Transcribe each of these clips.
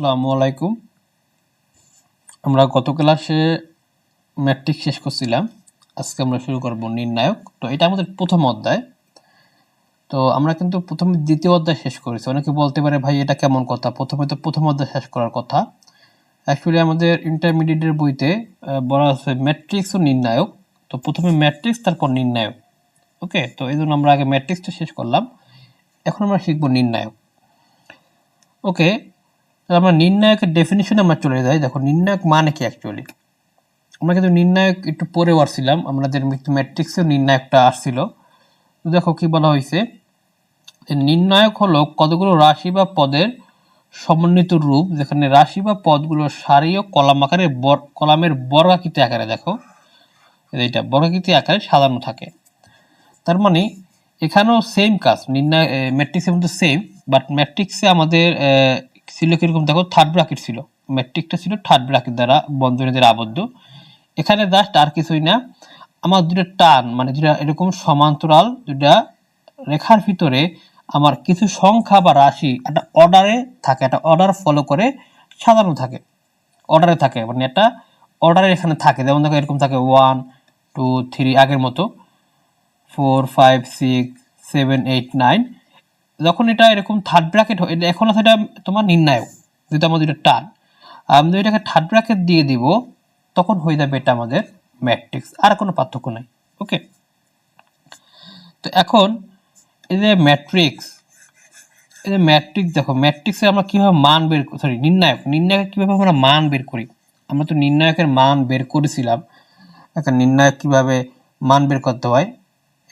আসসালামু আলাইকুম। আমরা গত ক্লাসে ম্যাট্রিক শেষ করছিলাম। আজকে আমরা শুরু করব নির্ণায়ক। তো এটা আমাদের প্রথম অধ্যায়। তো আমরা কিন্তু প্রথমে দ্বিতীয় অধ্যায় শেষ করেছি। অনেকে বলতে পারে, ভাই, এটা কেমন কথা? প্রথমে তো প্রথম অধ্যায় শেষ করার কথা। অ্যাকচুয়ালি আমাদের ইন্টারমিডিয়েটের বইতে বলা আছে ম্যাট্রিক্স ও নির্ণায়ক। তো প্রথমে ম্যাট্রিক্স তারপর নির্ণায়ক। ওকে? তো এই জন্য আমরা আগে ম্যাট্রিক্সটা শেষ করলাম। এখন আমরা শিখব নির্ণায়ক। ওকে? আমরা নির্ণায়কের ডেফিনিশনে আমরা চলে যাই। দেখো, নির্ণায়ক মানে কি অ্যাকচুয়ালি আমরা কিন্তু নির্ণায়ক একটু পরেও আসছিলাম। আমাদের ম্যাট্রিক্সেও নির্ণায়কটা আসছিল। দেখো কি বলা হয়েছে? নির্ণায়ক হলো কতগুলো রাশি বা পদের সমন্বিত রূপ, যেখানে রাশি বা পদগুলো সারি ও কলাম আকারে কলামের বর্গাকৃতি আকারে, দেখো। এইটা বর্গাকৃতি আকারে সাজানো থাকে। তার মানে এখানেও সেম কাজ, নির্ণয় ম্যাট্রিক্সের মধ্যে সেম বাট ম্যাট্রিক্সে আমাদের ছিল কীরকম? দেখো থার্ড ব্রাকেট ছিল। ম্যাট্রিক্সটা ছিল থার্ড ব্রাকেট দ্বারা বন্ধনী দ্বারা আবদ্ধ। এখানে জাস্ট আর কিছুই না। আমার দুটো টান মানে দুটা এরকম সমান্তরাল, দুটা রেখার ভিতরে আমার কিছু সংখ্যা বা রাশি একটা অর্ডারে থাকে, একটা অর্ডার ফলো করে সাজানো থাকে। অর্ডারে থাকে মানে একটা অর্ডারে এখানে থাকে। যেমন দেখো এরকম থাকে ওয়ান টু থ্রি আগের মতো। Four five six seven eight nine যখন এটা এরকম থার্ড ব্র্যাকেট এখন আছে এটা তোমার নির্ণায়ক যেটা আমাদের এটা টান আমি, যদি এটাকে থার্ড ব্র্যাকেট দিয়ে দিব, তখন হয়ে যাবে এটা আমাদের ম্যাট্রিক্স আর কোনো পার্থক্য নাই ওকে তো এখন, এই যে ম্যাট্রিক্স এই যে ম্যাট্রিক্স দেখো ম্যাট্রিক্সে আমরা কীভাবে মান বের সরি নির্ণায়ক নির্ণায়ক কীভাবে আমরা মান বের করি? আমরা তো নির্ণায়কের মান বের করেছিলাম, একটা নির্ণায়ক কীভাবে মান বের করতে হয়?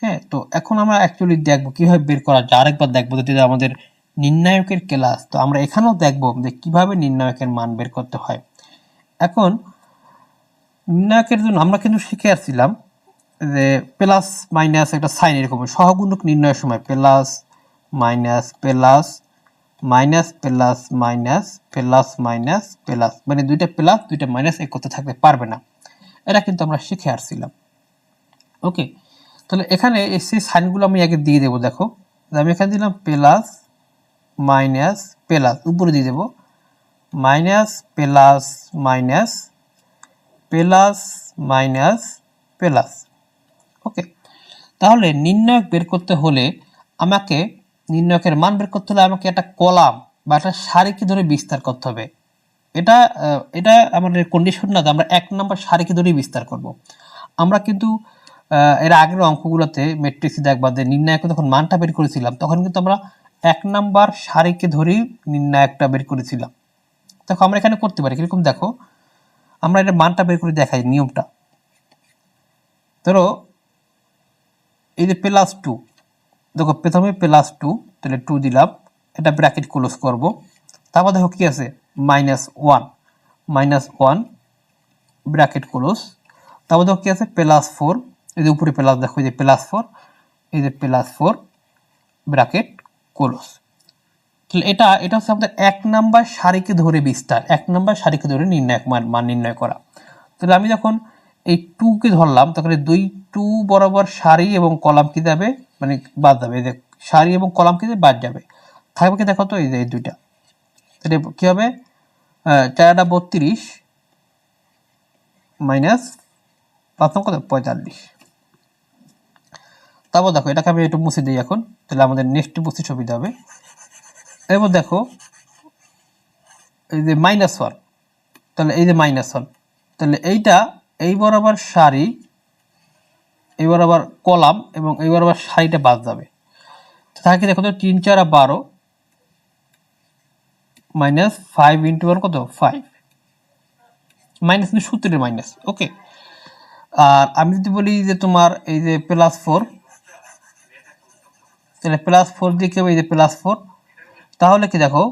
হ্যাঁ তো এখন আমরা অ্যাকচুয়ালি দেখব কীভাবে বের করা যায়। আরেকবার দেখব যেটা আমাদের নির্ণায়কের ক্লাস তো আমরা এখানেও দেখব যে কীভাবে নির্ণায়কের মান বের করতে হয়। এখন নির্ণায়কের জন্য আমরা কিন্তু শিখে আসছিলাম যে প্লাস মাইনাস একটা সাইন এরকম, সহগুণক নির্ণয়ের সময় plus minus plus minus plus minus plus minus plus মানে দুইটা প্লাস দুইটা মাইনাস এক করতে থাকতে পারবে না। এটা কিন্তু আমরা শিখে আসছিলাম। ওকে তাহলে এখানে এই সেই সাইনগুলো আমি আগে দিয়ে দেবো, দেখো। আমি এখানে দিলাম প্লাস, মাইনাস, প্লাস, উপরে দিয়ে দেবো। Minus, plus minus plus minus, plus. Okay. তাহলে নির্ণায়ক বের করতে হলে আমাকে নির্ণায়কের মান বের করতে হলে আমাকে একটা কলাম বা একটা সারিকে ধরে বিস্তার করতে হবে। এটা এটা আমাদের কন্ডিশন না আমরা এক নম্বর সারিকে ধরেই বিস্তার করব। আমরা কিন্তু এর আগের অঙ্কগুলোতে ম্যাট্রিক্স দেখবা যে নির্ণায়ক যখন মানটা বের করেছিলাম, তখন কিন্তু আমরা এক নাম্বার সারিকে ধরেই নির্ণায়কটা বের করেছিলাম। দেখো, আমরা এখানে করতে পারি, কীরকম দেখো, আমরা এটা মানটা বের করে দেখাই নিয়মটা। ধরো, এই যে প্লাস টু দেখো, প্রথমে প্লাস টু তাহলে টু দিলাম, এটা ব্র্যাকেট ক্লোজ করব। তারপর দেখো কি আছে minus one minus one bracket close তারপর দেখো কি আছে প্লাস ফোর এই যে উপরে প্লাস দেখো, এই যে প্লাস ফোর এই যে প্লাস ফোর ব্র্যাকেট ক্লোজ তাহলে এটা এটা হচ্ছে আমাদের এক নাম্বার সারিকে ধরে বিস্তার, এক নাম্বার সারিকে ধরে নির্ণয় মান মান নির্ণয় করা। তাহলে আমি যখন এই টুকে ধরলাম, তখন দুই টু বরাবর সারি এবং কলাম কি যাবে? মানে বাদ যাবে, এই যে সারি এবং কলাম কি বাদ যাবে। থাকবে কি দেখো তো, এই যে এই দুইটা। তাহলে কী হবে? চারটা বত্রিশ মাইনাস পাঁচ কত পঁয়তাল্লিশ। তারপর দেখো, এটাকে আমি একটু মুছে দিই এখন, তাহলে আমাদের নেক্সট বুঝতে সুবিধা হবে এবার দেখো, এই যে মাইনাস ওয়ান তাহলে এই যে মাইনাস ওয়ান তাহলে এইটা এই বরাবর সারি, এই বরাবর কলাম এবং এই বরাবর সারিটা বাদ যাবে। তো থাকে দেখো তো, তিন, চার, আর বারো মাইনাস ফাইভ ইন্টু ওয়ান কত? ফাইভ মাইনাস কিন্তু সূত্রের মাইনাস ওকে আর আমি যদি বলি যে তোমার এই যে প্লাস ফোর তাহলে প্লাস ফোর দিয়ে হবে? এই যে প্লাস ফোর তাহলে কি দেখো,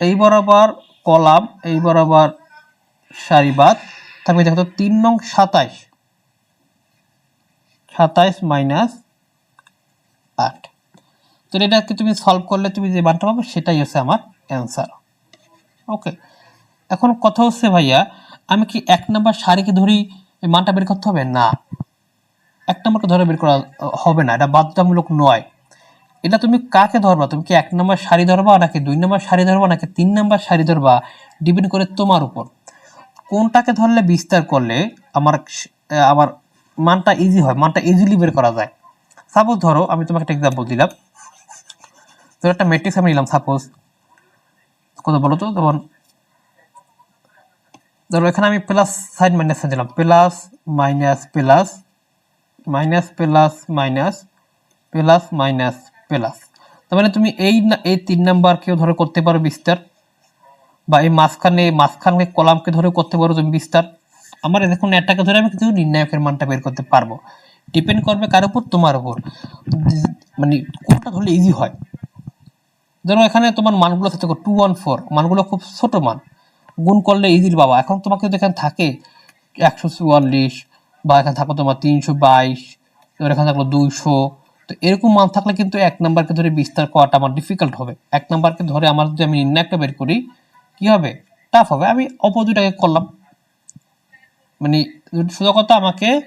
এই বরাবর কলাম, এই বরাবর সারিবাদ তারপরে দেখো তিন নং সাতাইশ। সাতাইশ মাইনাস আট। তো এটাকে তুমি সলভ করলে তুমি যে মানটা পাবে, সেটাই হচ্ছে আমার অ্যান্সার ওকে এখন কথা হচ্ছে ভাইয়া, আমি কি এক নাম্বার সারিকে ধরি মানটা বের করতে হবে? না। এক নম্বরকে ধরে বের করা হবে না, এটা বাধ্যতামূলক নয়। এটা তুমি কাকে ধরবা? তুমি কি এক নম্বর সারি ধরবা নাকি দুই নম্বর সারি ধরবা নাকি তিন নম্বর সারি ধরবা ডিপেন্ড করে তোমার উপর। কোনটাকে ধরলে বিস্তার করলে আমার আমার মানটা ইজি হয়, মানটা ইজিলি বের করা যায়। সাপোজ ধরো, আমি তোমাকে একটা এক্সাম্পল দিলাম। তো একটা ম্যাট্রিক্স আমি নিলাম সাপোজ কত বলো তো? তখন ধরো এখানে আমি প্লাস সাইন মাইনাস সাইন দিলাম। Plus minus plus minus plus minus plus minus plus. তার মানে তুমি এই এই তিন নাম্বারকেও ধরে করতে পারো বিস্তার, বা এই মাঝখানে মাঝখানে কলামকে ধরে করতে পারো তুমি বিস্তার। আমার দেখুন এটাকে ধরে আমি কিন্তু নির্ণায়কের মানটা বের করতে পারব। ডিপেন্ড করবে কার উপর? তোমার উপর। মানে কোনটা ধরলে ইজি হয়? ধরো এখানে তোমার মানগুলো থাকতে টু ওয়ান ফোর মানগুলো খুব ছোট মান। গুণ করলে ইজির বাবা এখন তোমাকে যদি এখানে থাকে একশো চুয়াল্লিশ, বা এখানে থাকল তোমার তিনশো বাইশ, এবার এখানে থাকল দুইশো তো এরকম মান থাকলে কিন্তু এক নাম্বারকে ধরে বিস্তার করাটা আমার ডিফিকাল্ট হবে। এক নাম্বারকে ধরে আমার যদি আমি নির্ণয়টা বের করি, কি হবে? টাফ হবে। আমি অপোজিটাকে করলাম। মানে সোজা কথা আমাকে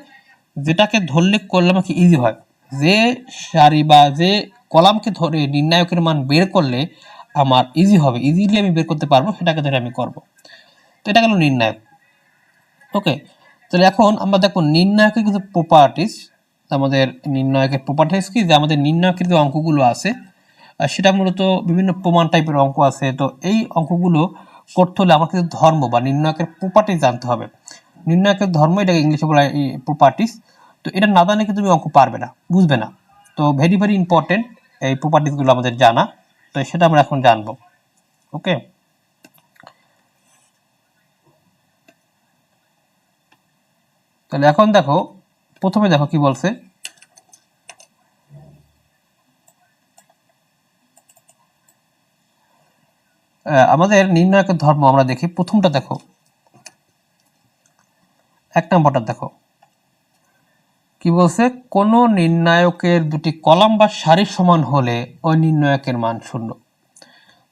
যেটাকে ধরলে করলে আমাকে ইজি হয়। যে সারি বা যে কলামকে ধরে নির্ণায়কের মান বের করলে আমার ইজি হবে। ইজিলি আমি বের করতে পারব, সেটাকে ধরে আমি করব। তো এটা গেল নির্ণায়ক। ওকে তাহলে এখন আমরা দেখো নির্ণায়কের কিছু প্রপার্টিস আমাদের নির্ণায়কের প্রপার্টিস কি? যে আমাদের নির্ণায়কের যে অঙ্কগুলো আছে সেটা মূলত বিভিন্ন প্রমাণ টাইপের অঙ্ক আছে। তো এই অঙ্কগুলো করতে হলে আমাকে ধর্ম বা নির্ণায়কের প্রপার্টিস জানতে হবে। নির্ণায়কের ধর্ম, এটাকে ইংলিশে বলা হয় প্রপার্টিস তো এটা না জানলে কিন্তু তুমি অঙ্ক পারবে না, বুঝবে না। তো ভেরি ভেরি ইম্পর্টেন্ট এই প্রপার্টিসগুলো আমাদের জানা। তো সেটা আমরা এখন জানব। ওকে তাহলে এখন দেখো প্রথমে দেখো কি বলছে। আমাদের নির্ণায়কের ধর্ম আমরা দেখি। প্রথমটা দেখো। এক নম্বরটা দেখো। কি বলছে? কোন নির্ণায়কের দুটি কলাম বা সারি সমান হলে ওই নির্ণায়কের মান শূন্য।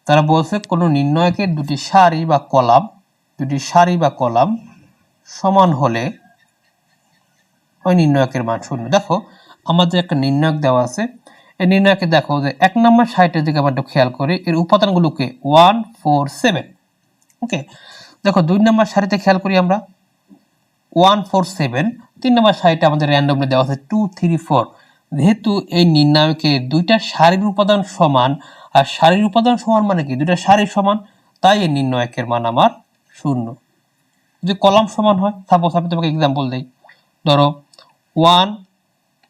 তারা বলছে, কোন নির্ণায়কের দুটি সারি বা কলাম, দুটি সারি বা কলাম সমান হলে ওই নির্ণায়কের মান শূন্য। দেখো আমাদের একটা নির্ণায়ক দেওয়া আছে, এই নির্ণায়কে দেখো যে এক নম্বর সাইটের দিকে আমরা একটু খেয়াল করি, এর উপাদানগুলোকে ওয়ান, ফোর, সেভেন। ওকে? দেখো, দুই নম্বর সারিতে খেয়াল করি আমরা। One, four, seven. তিন নম্বর সারিটা আমাদের র্যান্ডমলি দেওয়া আছে টু, থ্রি, ফোর। যেহেতু এই নির্ণায়কে দুইটা সারির উপাদান সমান, আর সারির উপাদান সমান মানে কি? দুইটা সারি সমান, তাই এই নির্ণায়কের মান আমার শূন্য। যদি কলাম সমান হয় সাপোজ আমি তোমাকে এক্সাম্পল দিই। ধরো one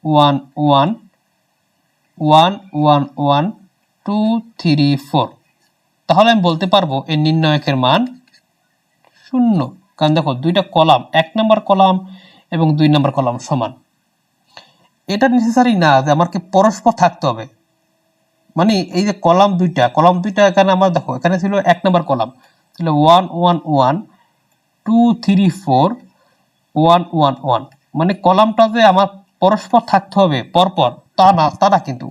one one one one one, two, three, four. তাহলে আমি বলতে পারব এই নির্ণায়কের মান শূন্য। কারণ দেখো, দুইটা কলাম, এক নম্বর কলাম এবং দুই নম্বর কলাম সমান। এটা নেসেসারি না, যে আমাকে পরস্পর থাকতে হবে। মানে এই যে কলাম দুইটা কলাম দুইটা এখানে আমার দেখো, এখানে ছিল এক নম্বর কলাম। ছিল one one one, two, three, four, one one one. মানে কলামটা যে আমার পরস্পর থাকতে হবে, পরপর, তা না তা না কিন্তু।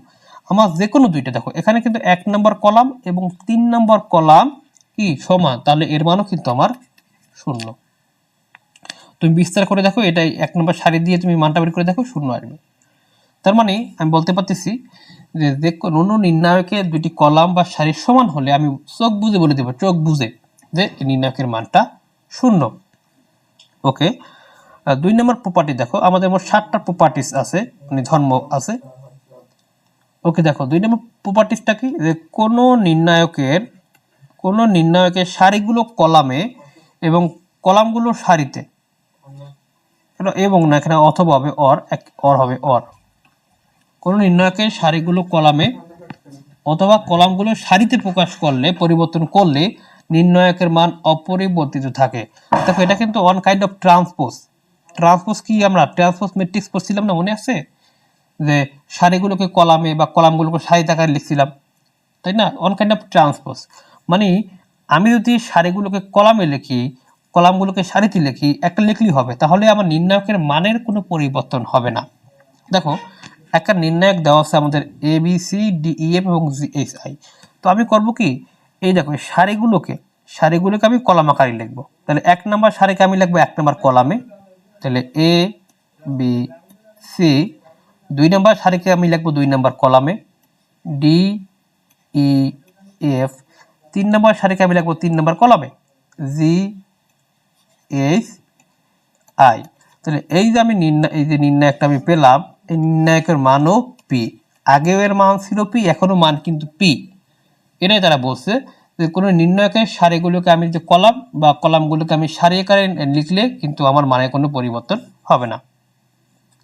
আমার যে কোনো দুইটা দেখো, এখানে কিন্তু এক নম্বর কলাম এবং তিন নম্বর কলাম কি? সমান। তাহলে এর মানও কিন্তু আমার শূন্য। তুমি বিস্তার করে দেখো, এটাই এক নম্বর সারি দিয়ে তুমি মানটা বের করে দেখো, শূন্য আসবে। তার মানে আমি বলতে পারতেছি যে যে কোনো নির্ণায়কের দুটি কলাম বা সারি সমান হলে আমি চোখ বুঝে বলে দেবো, চোখ বুঝে যে নির্ণায়কের মানটা শূন্য। ওকে? দুই নম্বর প্রপার্টি দেখো, আমাদের মোট সাতটা প্রপার্টিস আছে মানে ধর্ম আছে। ওকে দেখো, দুই নম্বর প্রপার্টিসটা কি? যে কোনো নির্ণায়কের কোনো নির্ণায়কের সারিগুলো কলামে এবং কলামগুলো সারিতে এবং না, এখানে অথবা হবে অর এক অর হবে অর কোনো নির্ণায়কের সারিগুলো কলামে অথবা কলামগুলো সারিতে প্রকাশ করলে, পরিবর্তন করলে নির্ণায়কের মান অপরিবর্তিত থাকে। দেখো, এটা কিন্তু one kind of transpose transpose কি আমরা ট্রান্সপোজ ম্যাট্রিক্স পড়ছিলাম না মনে আছে? যে সারিগুলোকে কলামে বা কলামগুলোকে সারিতে আকারে লিখছিলাম, তাই না? অন কাইন্ড অফ ট্রান্সপোজ মানে আমি যদি সারিগুলোকে কলামে লিখি, কলামগুলোকে সারিতে লিখি, একটা লিখলেই হবে। তাহলে আমার নির্ণায়কের মানের কোনো পরিবর্তন হবে না। দেখো, একটা নির্ণায়ক দেওয়া আছে আমাদের A B C D E F এবং জি এইচ আই তো আমি করব কি? এই দেখো সারিগুলোকে সারিগুলোকে আমি কলাম আকারে লিখব। তাহলে এক নম্বর সারিকে আমি লিখব এক নম্বর কলামে। তাহলে এ বি সি দুই নম্বর সারিকে আমি লিখব দুই নম্বর কলামে। ডি ই এফ তিন নম্বর সারিকে আমি লিখব তিন নম্বর কলমে। জি এইচ আই তাহলে এই যে আমি নির্ণয় এই যে নির্ণায়কটা আমি পেলাম, এই নির্ণায়কের মানও পি আগেও এর মান ছিল পি এখনও মান কিন্তু পি এটাই তারা বলছে। কোনো নির্ণায়কের সারিগুলোকে আমি যে কলাম বা কলামগুলোকে আমি সারি আকারে লিখলে কিন্তু আমার মানে কোনো পরিবর্তন হবে না,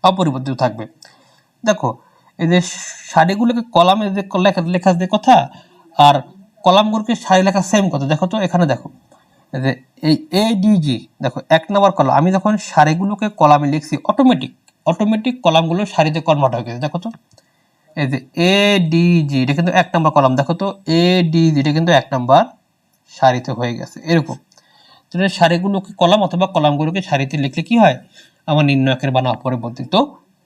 অপরিবর্তিত থাকবে। দেখো, এই যে সারিগুলোকে কলামে যে লেখা যে কথা আর কলামগুলোকে সারি লেখা সেম কথা, দেখো তো এখানে দেখো। যে এই এ ডিজি দেখো, এক নম্বর কলাম, আমি যখন সারিগুলোকে কলামে লিখছি অটোমেটিক অটোমেটিক কলামগুলো সারিতে কনভার্ট হয়ে গেছে, দেখো তো। এই যে এ ডিজি এটা কিন্তু এক নম্বর কলাম। দেখো তো এ ডিজি এটা কিন্তু এক নম্বর সারিতে হয়ে গেছে। এরকম। তাহলে সারিগুলোকে কলাম অথবা কলামগুলোকে সারিতে লিখলে কি হয়? আমার নির্ণয়কের বানা অপরিবর্তিত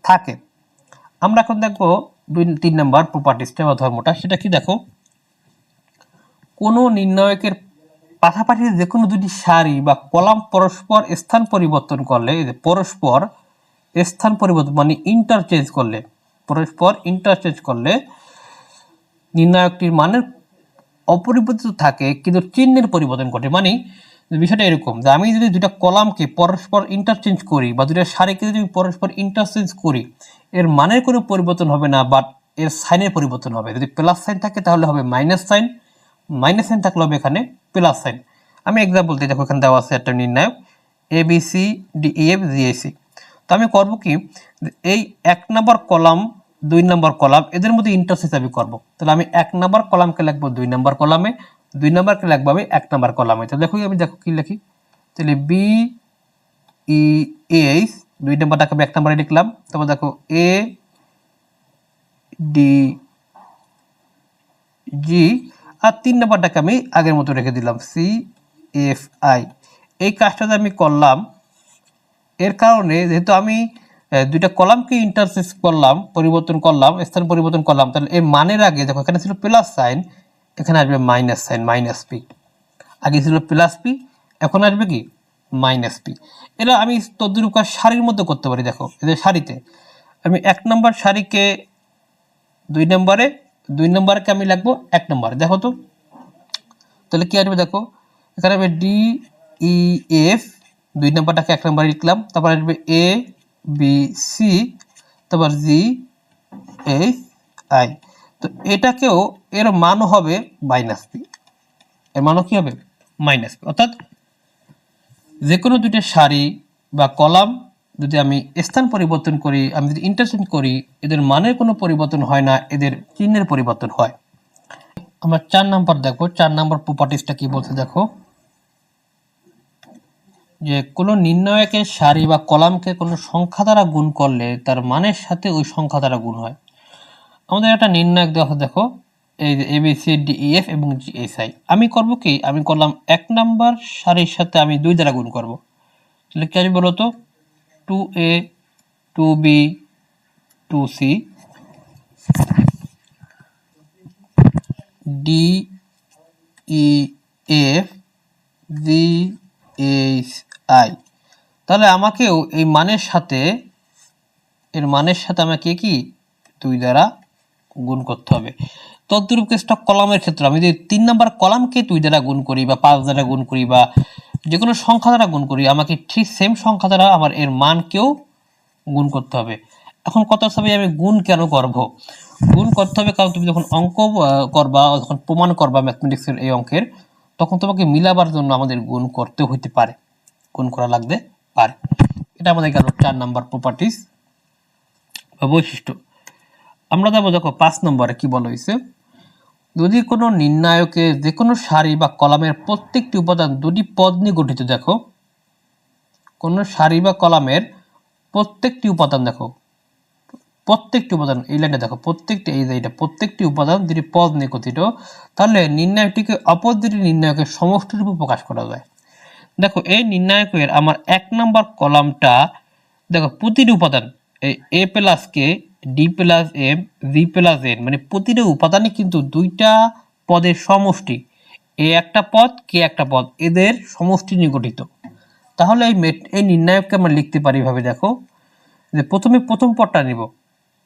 থাকে। আমরা এখন দেখব দুই, তিন নম্বর প্রপার্টিসটা বা ধর্মটা। সেটা কি দেখো? কোনো নির্ণায়কের পাশাপাশি যে কোনো দুটি সারি বা কলাম পরস্পর স্থান পরিবর্তন করলে পরস্পর স্থান পরিবর্তন মানে ইন্টারচেঞ্জ করলে পরস্পর ইন্টারচেঞ্জ করলে নির্ণায়কটির মানের অপরিবর্তিত থাকে, কিন্তু চিহ্নের পরিবর্তন ঘটে। মানে বিষয়টা এরকম যে আমি যদি দুটা কলামকে পরস্পর ইন্টারচেঞ্জ করি বা দুটা সারিকে যদি আমি পরস্পর ইন্টারচেঞ্জ করি, এর মানের কোনো পরিবর্তন হবে না বাট এর সাইনের পরিবর্তন হবে। যদি প্লাস সাইন থাকে তাহলে হবে মাইনাস সাইন মাইনাস সাইন থাকলে হবে এখানে প্লাস সাইন আমি এক্সাম্পল দিই দেখো, এখানে দেওয়া আছে একটা নির্ণায়ক A B C D E F G A C তো আমি করব কি, এই এক নম্বর কলাম দুই নম্বর কলাম, এদের মধ্যে ইন্টারসেস আমি করব। তাহলে আমি এক নম্বর কলামকে লিখব দুই নম্বর কলামে, দুই নম্বরকে লিখব আমি এক নম্বর কলামে। তো দেখো, আমি দেখো কি লিখি? তাহলে বি ই এইচ দুই নম্বরটাকে আমি এক নম্বরে লিখলাম। তারপর দেখো এ ডি জি আর তিন নম্বরটাকে আমি আগের মতো রেখে দিলাম সি এফ আই এই কাজটা আমি করলাম, এর কারণে যেহেতু আমি দুইটা কলামকে ইন্টারসেস করলাম, পরিবর্তন করলাম, স্থান পরিবর্তন করলাম, তাহলে এর মানের আগে দেখো এখানে ছিল প্লাস সাইন এখানে আসবে মাইনাস সাইন মাইনাস পি আগে ছিল প্লাস পি এখন আসবে কি? মাইনাস পি এটা আমি তদ্রুপ কাজ সারির মধ্যে করতে পারি, দেখো এদের শাড়িতে আমি এক নম্বর শাড়িকে দুই নম্বরে দুই নম্বরকে আমি লিখব এক নম্বরে দেখো তো। তাহলে কি আসবে দেখো? এখানে আসবে ডি ই এফ দুই নম্বরটাকে এক নম্বরে লিখলাম, তারপর আসবে এ বি সি তারপর জি এইচ আই তো এটাকেও এর মানও হবে মাইনাস পি এর মানও কি হবে? মাইনাস অর্থাৎ যে কোনো দুইটা সারি বা কলাম যদি আমি স্থান পরিবর্তন করি, আমি যদি ইন্টারচেঞ্জ করি, এদের মানের কোনো পরিবর্তন হয় না, এদের চিহ্নের পরিবর্তন হয়। আমরা চার নাম্বার দেখো চার নাম্বার প্রপার্টিসটা কি বলছে দেখো? যে কোনো নির্ণায়কের সারি বা কলামকে কোনো সংখ্যা দ্বারা গুণ করলে তার মানের সাথে ওই সংখ্যা দ্বারা গুণ হয়। আমাদের একটা নির্ণায়ক দেওয়া দেখো, এই যে ই এফ এবং জি এস আই আমি করব কি? আমি করলাম এক নাম্বার সারির সাথে আমি দুই দ্বারা গুণ করব। তাহলে কি আসবে বলো তো two A two B two C D E F G H I তাহলে আমাকেও এই মানের সাথে, এর মানের সাথে আমাকে কি দুই দ্বারা গুণ করতে হবে। তদ্রূপ কেসটা কলামের ক্ষেত্রে আমি যদি তিন নাম্বার কলামকে দুই দ্বারা গুণ করি বা পাঁচ দ্বারা গুণ করি বা যে কোনো সংখ্যা দ্বারা গুণ করি, আমাকে ঠিক সেম সংখ্যা দ্বারা আমার এর মানকেও গুণ করতে হবে। এখন কত সময় আমি গুণ কেন করব? গুণ করতে হবে কারণ তুমি যখন অঙ্ক করবা, যখন প্রমাণ করবা ম্যাথমেটিক্সের এই অঙ্কের তখন তোমাকে মিলাবার জন্য আমাদের গুণ করতে হইতে পারে। গুণ করা লাগতে পারে। এটা আমাদের গেল চার নাম্বার প্রপার্টিস বা বৈশিষ্ট্য। আমরা যাব দেখো পাঁচ নম্বরে কি বলা হয়েছে যদি কোনো নির্ণায়কে যে কোনো সারি বা কলামের প্রত্যেকটি উপাদান দুটি পদ নিয়ে গঠিত দেখো, কোনো সারি বা কলামের প্রত্যেকটি উপাদান দেখো প্রত্যেকটি উপাদান, এই লাইনে দেখো, প্রত্যেকটি, এই যে এটা প্রত্যেকটি উপাদান দুটি পদ নিয়ে গঠিত তাহলে নির্ণায়কটিকে অপর দুটি নির্ণায়কের সমষ্টি রূপে প্রকাশ করা যায়। দেখো, এই নির্ণায়কের আমার এক নম্বর কলামটা, দেখো, প্রতিটি উপাদান, এই A plus K D plus M G plus N মানে প্রতিটি উপাদানই কিন্তু দুইটা পদের সমষ্টি। এ একটা পদ কে একটা পদ, এদের সমষ্টি নিয়ে গঠিত। তাহলে এই এই নির্ণায়ককে আমরা লিখতে পারি ভাবে দেখো। যে প্রথমে প্রথম পদটা নিব।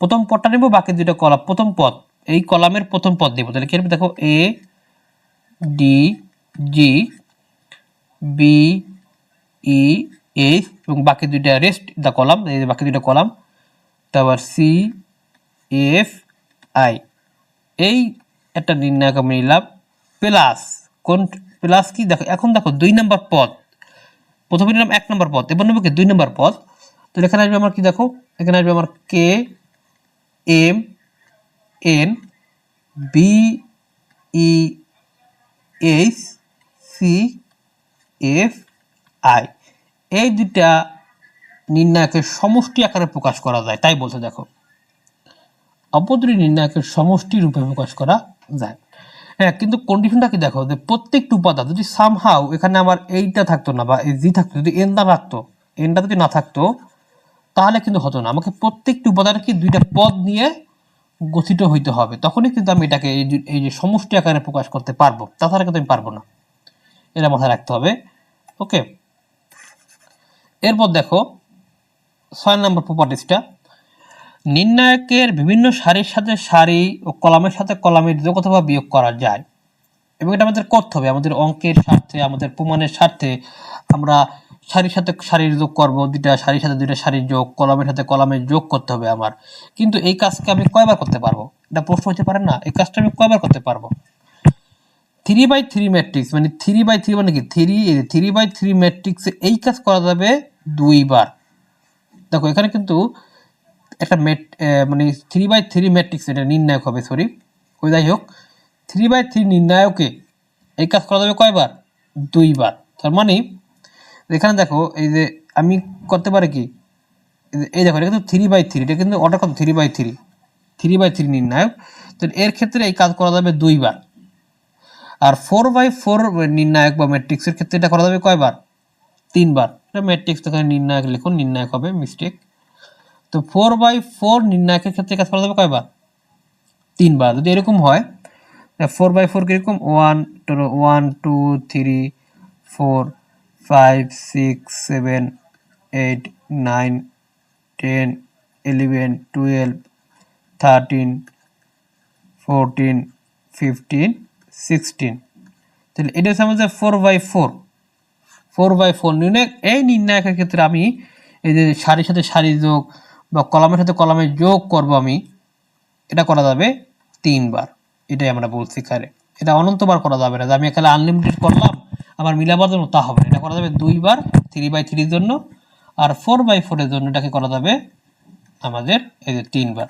প্রথম পদটা নিব, বাকি দুটো কলাম। প্রথম পদ, এই কলামের প্রথম পদ দিব তাহলে কি দেখো A D G B E H এবং বাকি দুইটা রেস্ট দ্য কলাম, এই বাকি দুইটা কলাম। তারপর সি এফ আই এই একটা নির্ণায়ক আমি নিলাম। প্লাস কোন প্লাস কি? দেখো, এখন দেখো, দুই নম্বর পদ। প্রথমে নিলাম এক নম্বর পদ, এবার নেব কি? দুই নম্বর পদ। তো এখানে আসবে আমার কি দেখো? এখানে আসবে আমার K M N B E H C F I এই দুটা নির্ণায়কের সমষ্টি আকারে প্রকাশ করা যায়, তাই বলছে দেখো। অপদ্রী নির্ণায়কের সমষ্টি রূপে প্রকাশ করা যায়। হ্যাঁ কিন্তু কন্ডিশনটা কি দেখো? যে প্রত্যেকটি উপাদান যদি সামহাও এখানে আমার এইটা থাকতো না বা এই জি থাকতো, যদি এনটা থাকতো এনটা যদি না থাকতো তাহলে কিন্তু হতো না। আমাকে প্রত্যেকটি উপাদানকে দুইটা পদ নিয়ে গঠিত হইতে হবে। তখনই কিন্তু আমি এটাকে এই যে- সমষ্টি আকারে প্রকাশ করতে পারব। তাছাড়া কিন্তু আমি পারব না। এটা মাথায় রাখতে হবে। ওকে। এরপর দেখো, ছয় নম্বর প্রপার্টিসটা নির্ণায়কের বিভিন্ন সারির সাথে সারি ও কলামের সাথে কলামের যোগ অথবা বিয়োগ করা যায়। এবং এটা আমাদের করতে হবে। আমাদের অঙ্কের স্বার্থে, আমাদের প্রমাণের স্বার্থে আমরা সারির সাথে সারির যোগ করব, দুইটা সারির সাথে দুইটা সারির যোগ, কলামের সাথে কলামের যোগ করতে হবে আমার। কিন্তু এই কাজকে আমি কয়বার করতে পারব? এটা প্রশ্ন হতে পারে না? এই কাজটা আমি কয়বার করতে পারব? থ্রি বাই থ্রি ম্যাট্রিক্স মানে থ্রি বাই থ্রি মানে কি? থ্রি থ্রি বাই থ্রি ম্যাট্রিক্সে এই কাজ করা যাবে দুইবার। দেখো, এখানে কিন্তু একটা ম্যাট মানে থ্রি বাই থ্রি ম্যাট্রিক্স, এটা নির্ণায়ক হবে, সরি। ওই যাই হোক, থ্রি বাই থ্রি নির্ণায়কে এই কাজ করা যাবে কয়বার? দুইবার। তার মানে এখানে দেখো, এই যে আমি করতে পারি কি? এই দেখো, এটা কিন্তু থ্রি বাই থ্রি এটা কিন্তু অর্ডার কত? Three by three three by three নির্ণায়ক। তো এর ক্ষেত্রে এই কাজ করা যাবে দুইবার। আর ফোর বাই ফোর নির্ণায়ক বা ম্যাট্রিক্সের ক্ষেত্রে এটা করা যাবে কয়বার? তিনবার। এটা ম্যাট্রিক্স এখানে নির্ণায়ক লিখুন, নির্ণায়ক হবে মিস্টেক তো ফোর বাই ফোর নির্ণায়কের ক্ষেত্রে কাজ করা যাবে কয়বার? তিনবার। যদি এরকম হয় ফোর বাই ফোর কীরকম? One one two three four five six seven eight nine ten eleven twelve thirteen fourteen fifteen sixteen তাহলে এটা হচ্ছে আমাদের four by four four by four নির্ণায়ক এই নির্ণায়কের ক্ষেত্রে আমি এই যে সারির সাথে সারি যোগ বা কলামের সাথে কলামের যোগ করব আমি, এটা করা যাবে তিনবার। এটাই আমরা বলছি এখানে এটা অনন্তবার করা যাবে না। যে আমি এখানে আনলিমিটেড করলাম আবার মিলাবার জন্য তা হবে এটা করা যাবে দুইবার থ্রি বাই থ্রির জন্য আর ফোর বাই ফোরের জন্য এটাকে করা যাবে আমাদের এই যে তিনবার।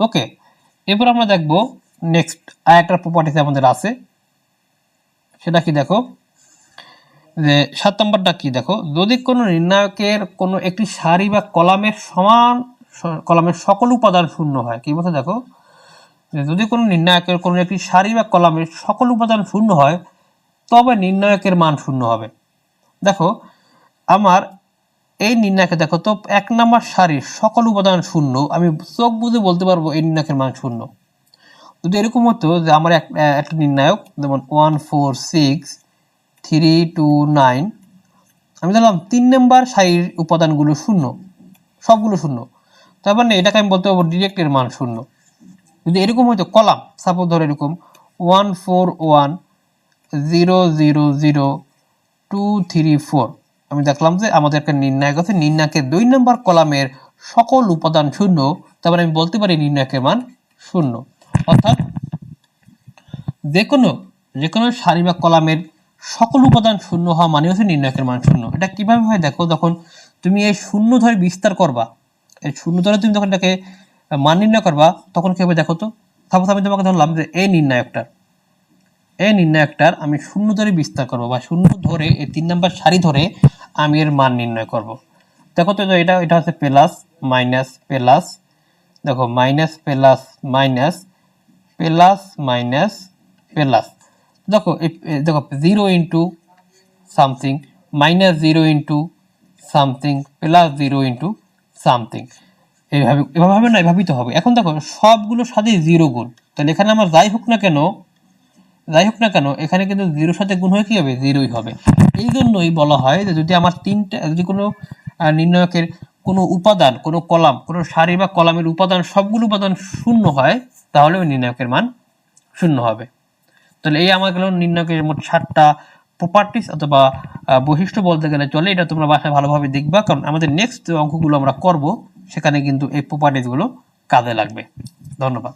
ওকে এরপর আমরা দেখব নেক্সট আর একটা প্রপার্টিস আমাদের আছে। সেটা কি দেখো? যে সাত নম্বরটা কি দেখো? যদি কোনো নির্ণায়কের কোনো একটি সারি বা কলামের সমান কলামের সকল উপাদান শূন্য হয়, কি বলছে দেখো? যদি কোনো নির্ণায়কের কোনো একটি সারি বা কলামের সকল উপাদান শূন্য হয় তবে নির্ণায়কের মান শূন্য হবে। দেখো, আমার এই নির্ণায়কে দেখো তো, এক নম্বর সারির সকল উপাদান শূন্য, আমি চোখ বুঝে বলতে পারব এই নির্ণায়কের মান শূন্য। যদি এরকম হতো যে আমার এক একটা নির্ণায়ক, যেমন one, four, six, three, two, nine, আমি ধরলাম তিন নম্বর সারির উপাদানগুলো শূন্য, সবগুলো শূন্য। তার মানে এটাকে আমি বলতে পারব ডিরেক্টের মান শূন্য। যদি এরকম হতো, কলাম, সাপোজ ধরো এরকম, one, four, one zero zero zero two three four আমি দেখলাম যে আমাদের একটা নির্ণায়ক আছে নির্ণায়কের দুই নম্বর কলামের সকল উপাদান শূন্য তারপরে আমি বলতে পারি নির্ণায়কের মান শূন্য। অর্থাৎ যে কোনো যে কোনো সারি বা কলামের সকল উপাদান শূন্য হওয়া মানে হচ্ছে নির্ণায়কের মান শূন্য। এটা কীভাবে হয় দেখো, যখন তুমি এই শূন্য ধরে বিস্তার করবা, এই শূন্য ধরে তুমি যখন এটাকে মান নির্ণয় করবা, তখন কি হবে দেখো তো? সাপোজ আমি তোমাকে ধরলাম যে এই নির্ণায়কটা এই নির্ণায়কটার আমি শূন্য ধরে বিস্তার করব বা শূন্য ধরে এই তিন নাম্বার সারি ধরে আমি এর মান নির্ণয় করব। দেখো তো এটা এটা হচ্ছে প্লাস মাইনাস প্লাস, দেখো minus plus minus plus minus plus. দেখো দেখো zero into something, minus zero into something, plus zero into something. এইভাবে এভাবে না, এভাবেই তো হবে। এখন দেখো, সবগুলো সাথে জিরো গুণ। তাহলে এখানে আমার যাই হোক না কেন যাই হোক না কেন, এখানে কিন্তু জিরোর সাথে গুণ হয়ে কি হবে? জিরোই হবে। এই জন্যই বলা হয় যে যদি আমার তিনটা, যদি কোনো নির্ণায়কের কোনো উপাদান, কোনো কলাম, কোনো সারি বা কলামের উপাদান, সবগুলো উপাদান শূন্য হয়, তাহলে ওই নির্ণায়কের মান শূন্য হবে। তাহলে এই আমার গেল নির্ণায়কের মোট সাতটা প্রপার্টিস অথবা বৈশিষ্ট্য বলতে গেলে চলে, এটা তোমরা বাসায় ভালোভাবে দেখবা, কারণ আমাদের নেক্সট অঙ্কগুলো আমরা করব, সেখানে কিন্তু এই প্রপার্টিসগুলো কাজে লাগবে। ধন্যবাদ।